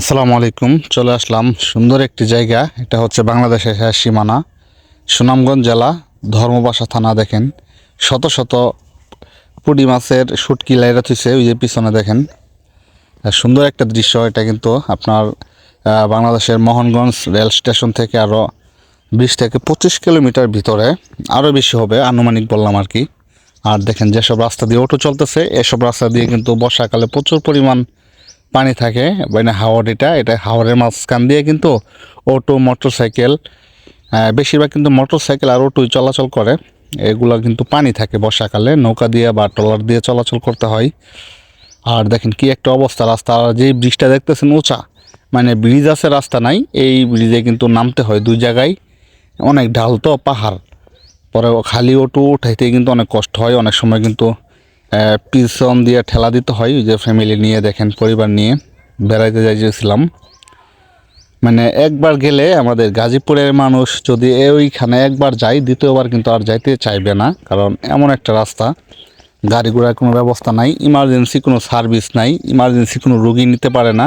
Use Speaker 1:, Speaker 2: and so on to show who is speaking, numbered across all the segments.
Speaker 1: আসসালামু আলাইকুম, চলে আসলাম সুন্দর একটি জায়গা, এটা হচ্ছে বাংলাদেশের শেষ সীমানা, সুনামগঞ্জ জেলা, ধর্মবাসা থানা, দেখেন। শত শত পুডি মাছের শুটকি লাইরা থুইছে, ওই যে পিছনে দেখেন। সুন্দর একটা দৃশ্য, এটা কিন্তু আপনার বাংলাদেশের মোহনগঞ্জ রেল স্টেশন থেকে আরও বিশ থেকে পঁচিশ কিলোমিটার ভিতরে আরও বেশি হবে, আনুমানিক বললাম আর কি। আর দেখেন, যেসব রাস্তা দিয়ে অটো চলতেছে, এসব রাস্তা দিয়ে কিন্তু বর্ষাকালে প্রচুর পরিমাণ পানি থাকে মানে হাওড় এটা হাওড়ের মাঝখান দিয়ে কিন্তু অটো মোটর সাইকেল বেশিরভাগ কিন্তু মোটর সাইকেল আর অটোই চলাচল করে। এগুলো কিন্তু পানি থাকে বর্ষাকালে, নৌকা দিয়ে বা ট্রলার দিয়ে চলাচল করতে হয়। আর দেখেন কি একটা অবস্থা, রাস্তা যেই ব্রিজটা দেখতেছেন উঁচা মানে ব্রিজ আছে, রাস্তা নাই, এই ব্রিজে কিন্তু নামতে হয় দুই জায়গায়, অনেক ঢাল তো পাহাড়। পরে খালি অটো উঠাইতে কিন্তু অনেক কষ্ট হয়, অনেক সময় কিন্তু পিছন দিয়ে ঠেলা দিতে হয় যে ফ্যামিলি নিয়ে দেখেন, পরিবার নিয়ে বেড়াইতে যাইছিলাম মানে একবার গেলে আমাদের গাজীপুরের মানুষ যদি ওইখানে একবার যায়, দ্বিতীয়বার কিন্তু আর যাইতে চাইবে না, কারণ এমন একটা রাস্তা। গাড়ি ঘোড়ার কোনো ব্যবস্থা নাই ইমার্জেন্সি কোনো সার্ভিস নাই ইমার্জেন্সি কোনো রুগী নিতে পারে না।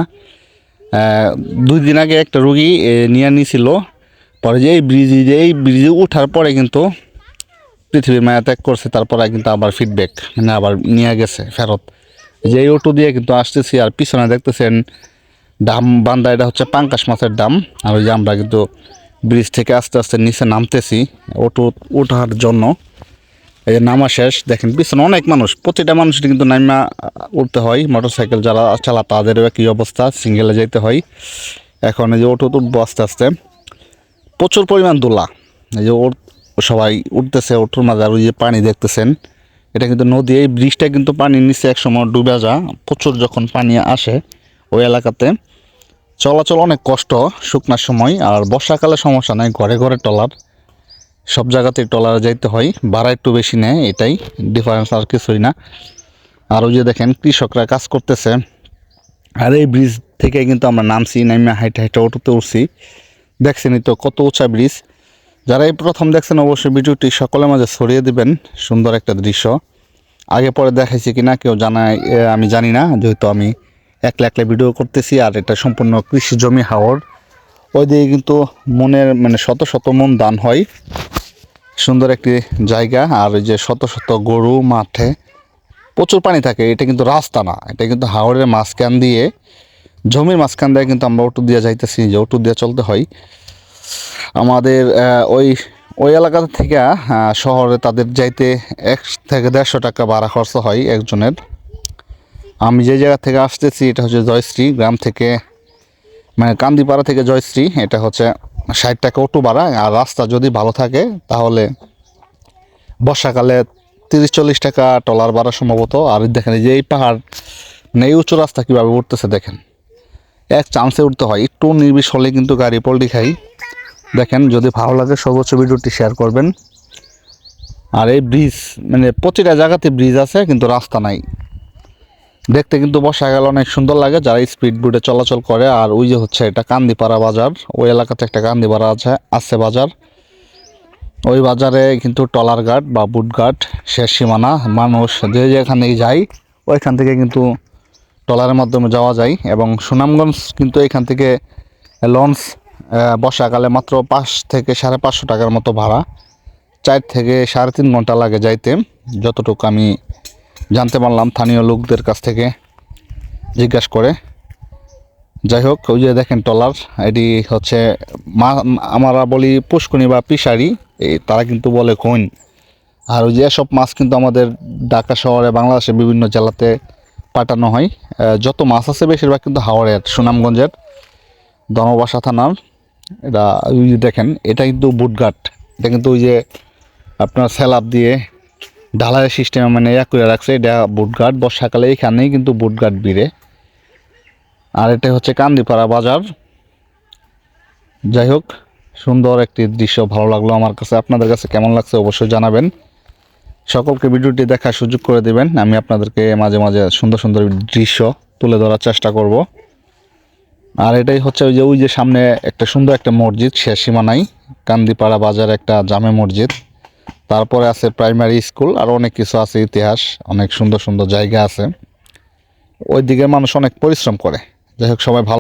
Speaker 1: দুই দিন আগে একটা রুগী নিয়ে নিয়েছিল পরে যে এই ব্রিজে এই ব্রিজে ওঠার পরে কিন্তু পৃথিবীর মায়া ত্যাগ করছে, তারপরে কিন্তু আবার ফিডব্যাক মানে আবার নিয়ে গেছে ফেরত। যে অটো দিয়ে কিন্তু আসতেছি, আর পিছনে দেখতেছেন দাম, বান্দা, এটা হচ্ছে পাঙ্কাশ মাছের দাম। আর ওই যে আমরা কিন্তু ব্রিজ থেকে আস্তে আস্তে নিচে নামতেছি অটো ওঠার জন্য। এই যে নামা শেষ, দেখেন পিছনে অনেক মানুষ, প্রতিটা মানুষের কিন্তু নাইমা উঠতে হয়। মোটর সাইকেল যারা চালা, তাদেরও একই অবস্থা সিঙ্গেলে যেতে হয়। এখন এই যে অটো উঠবো আস্তে আস্তে। প্রচুর পরিমাণ দোলা এই যে সবাই উঠতেছে, ওঠুর মাঝে আর ওই যে পানি দেখতেছেন, এটা কিন্তু নদী, এই ব্রিজটা কিন্তু পানির নিচে একসময় ডুবে যা প্রচুর যখন পানি আসে ওই এলাকাতে। চলাচল অনেক কষ্ট শুকনার সময়, আর বর্ষাকালে সমস্যা নাই, ঘরে ঘরে টলার সব জায়গাতেই টলারে যাইতে হয়, ভাড়া একটু বেশি নেয়, এটাই ডিফারেন্স আর কিছুই না। আর ওই যে দেখেন, কৃষকরা কাজ করতেছে, আর এই ব্রিজ থেকে কিন্তু আমরা নামছি নামে হাইটে হাইটে অটোতে উঠছি। দেখছেনই তো কত উঁচা ব্রিজ যারা এই প্রথম দেখছেন, অবশ্যই ভিডিওটি সকলের মাঝে ছড়িয়ে দিবেন। সুন্দর একটা দৃশ্য। আগে পরে দেখাইছি কি না কেউ জানায় আমি জানি না, যেহেতু আমি একলা একলা ভিডিও করতেছি আর এটা সম্পূর্ণ কৃষি জমি হাওড় ওই দিকে কিন্তু মনের মানে শত শত মন দান হয়। সুন্দর একটি জায়গা, আর ওই যে শত শত গরু, মাঠে প্রচুর পানি থাকে। এটা কিন্তু রাস্তা না, এটা কিন্তু হাওড়ের মাঝখান দিয়ে, জমির মাঝখান দিয়ে কিন্তু আমরা অটো দিয়ে যাইতেছি, যে অটো দিয়ে চলতে হয়। আমাদের ওই ওই এলাকা থেকে শহরে তাদের যাইতে এক থেকে দেড়শো টাকা ভাড়া খরচ হয় একজনের। আমি যে জায়গা থেকে আসতেছি, এটা হচ্ছে জয়শ্রী গ্রাম থেকে মানে কান্দিপাড়া থেকে জয়শ্রী, এটা হচ্ছে ষাট টাকা অটো ভাড়া। আর রাস্তা যদি ভালো থাকে, তাহলে বর্ষাকালে তিরিশ চল্লিশ টাকা টলার ভাড়া সম্ভবত। আর দেখেন যে এই পাহাড় নেই উঁচু রাস্তা কীভাবে উঠতেছে দেখেন। এক চান্সে উঠতে হয়, একটু নির্বিষ হলে কিন্তু গাড়ি পল্টি খাই। দেখেন, যদি ভালো লাগে, সর্বোচ্চ ভিডিওটি শেয়ার করবেন। আর এই ব্রিজ মানে প্রতিটা জায়গাতে ব্রিজ আছে, কিন্তু রাস্তা নাই। দেখতে কিন্তু বর্ষাকাল অনেক সুন্দর লাগে। যারা স্পিড বোটে চলাচল করে, আর ওই যে হচ্ছে এটা কান্দিপাড়া বাজার, ওই এলাকাতে একটা কান্দিপাড়া আছে আছে বাজার। ওই বাজারে কিন্তু টলার গার্ড বা বুট ঘাট শেষ সীমানা, মানুষ যে যেখানে যায়, ওইখান থেকে কিন্তু ট্রলারের মাধ্যমে যাওয়া যায়। এবং সুনামগঞ্জ কিন্তু এখান থেকে লঞ্চ বর্ষাকালে মাত্র পাঁচ থেকে সাড়ে পাঁচশো টাকার মতো ভাড়া। চার থেকে সাড়ে তিন ঘণ্টা লাগে যাইতে। যতটুকু আমি জানতে পারলাম স্থানীয় লোকদের কাছ থেকে জিজ্ঞাসা করে। যাই হোক, ওই যে দেখেন ট্রলার, এটি হচ্ছে মা, আমরা বলি পুষ্কনি বা পিসারি এই তারা কিন্তু বলে কোন আর ওই যে এসব মাছ কিন্তু আমাদের ঢাকা শহরে, বাংলাদেশের বিভিন্ন জেলাতে পাঠানো হয়। যত মাছ আছে বেশিরভাগ কিন্তু হাওড়ের, সুনামগঞ্জের ধনবাসা থানার। এটা ওই যে দেখেন, এটা কিন্তু বুটঘাট। এটা কিন্তু ওই যে আপনার স্যালাপ দিয়ে ঢালাইয়ের সিস্টেমে মানে ইয়া করে রাখছে, এটা বুটঘাট। বর্ষাকালে এখানেই কিন্তু বুটঘাট বিড়ে আর এটা হচ্ছে কান্দিপাড়া বাজার। যাই হোক, সুন্দর একটি দৃশ্য, ভালো লাগল আমার কাছে। আপনাদের কাছে কেমন লাগছে অবশ্যই জানাবেন। সকলকে ভিডিওটি দেখার সুযোগ করে দিবেন। আমি আপনাদেরকে মাঝে মাঝে সুন্দর সুন্দর দৃশ্য তুলে ধরার চেষ্টা করব। আর এটাই হচ্ছে ওই যে ওই যে সামনে একটা সুন্দর একটা মসজিদ, শেষ সীমানাই কান্দিপাড়া বাজার একটা জামে মসজিদ। তারপরে আছে প্রাইমারি স্কুল আর অনেক কিছু আছে ইতিহাস, অনেক সুন্দর সুন্দর জায়গা আছে। ওই দিকে মানুষ অনেক পরিশ্রম করে। যাই হোক, সবাই ভালো